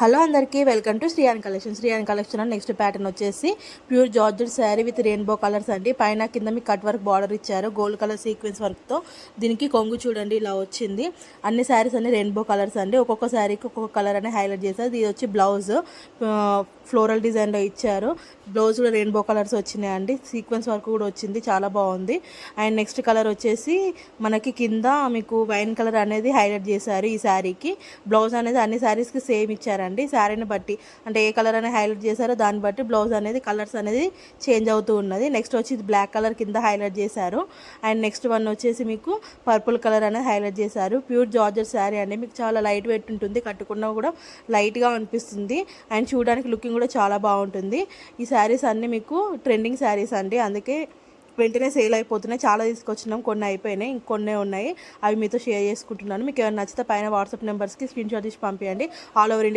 Hello అందరికీ welcome to Shreyan collection. Shreyan collection next pattern వచ్చేసి pure georgette sari with rainbow colours అండి. పైన కింద మీకు కట్ వర్క్ బార్డర్ ఇచ్చారు. గోల్డ్ కలర్ సీక్వెన్స్ వర్క్తో దీనికి కొంగు చూడండి ఇలా వచ్చింది. అన్ని శారీస్ అన్ని రెయిన్బో కలర్స్ అండి. ఒక్కొక్క శారీకి ఒక్కొక్క కలర్ అని హైలైట్ చేశారు. ఇది వచ్చి బ్లౌజ్ ఫ్లోరల్ డిజైన్లో ఇచ్చారు. బ్లౌజ్ కూడా రెయిన్బో కలర్స్ వచ్చినాయి అండి. సీక్వెన్స్ వర్క్ కూడా వచ్చింది చాలా బాగుంది. అండ్ నెక్స్ట్ కలర్ వచ్చేసి మనకి కింద మీకు వైన్ కలర్ అనేది హైలైట్ చేశారు ఈ శారీకి బ్లౌజ్ అనేది అన్ని శారీస్కి సేమ్ ఇచ్చారు చేశారండి శారీని బట్టి. అంటే ఏ కలర్ అనేది హైలైట్ చేశారో దాన్ని బట్టి బ్లౌజ్ అనేది కలర్స్ అనేది చేంజ్ అవుతూ ఉన్నది. నెక్స్ట్ వచ్చి బ్లాక్ కలర్ కింద హైలైట్ చేశారు. అండ్ నెక్స్ట్ వన్ వచ్చేసి మీకు పర్పుల్ కలర్ అనేది హైలైట్ చేశారు. ప్యూర్ జార్జర్ శారీ అండి. మీకు చాలా లైట్ వెయిట్ ఉంటుంది కట్టుకున్నా కూడా లైట్గా అనిపిస్తుంది. అండ్ చూడడానికి లుకింగ్ కూడా చాలా బాగుంటుంది. ఈ శారీస్ అన్నీ మీకు ట్రెండింగ్ శారీస్ అండి. అందుకే వెంటనే సేల్ అయిపోతున్నాయి. చాలా తీసుకొచ్చినాం కొన్ని అయిపోయినాయి ఇంకొన్నే ఉన్నాయి. అవి మీతో షేర్ చేసుకుంటున్నాను. మీకు ఏమైనా నచ్చితే పైన వాట్సాప్ నెంబర్స్కి స్క్రీన్ షాట్ తీసి పంపించండి ఆల్ ఓవర్ ఇండియా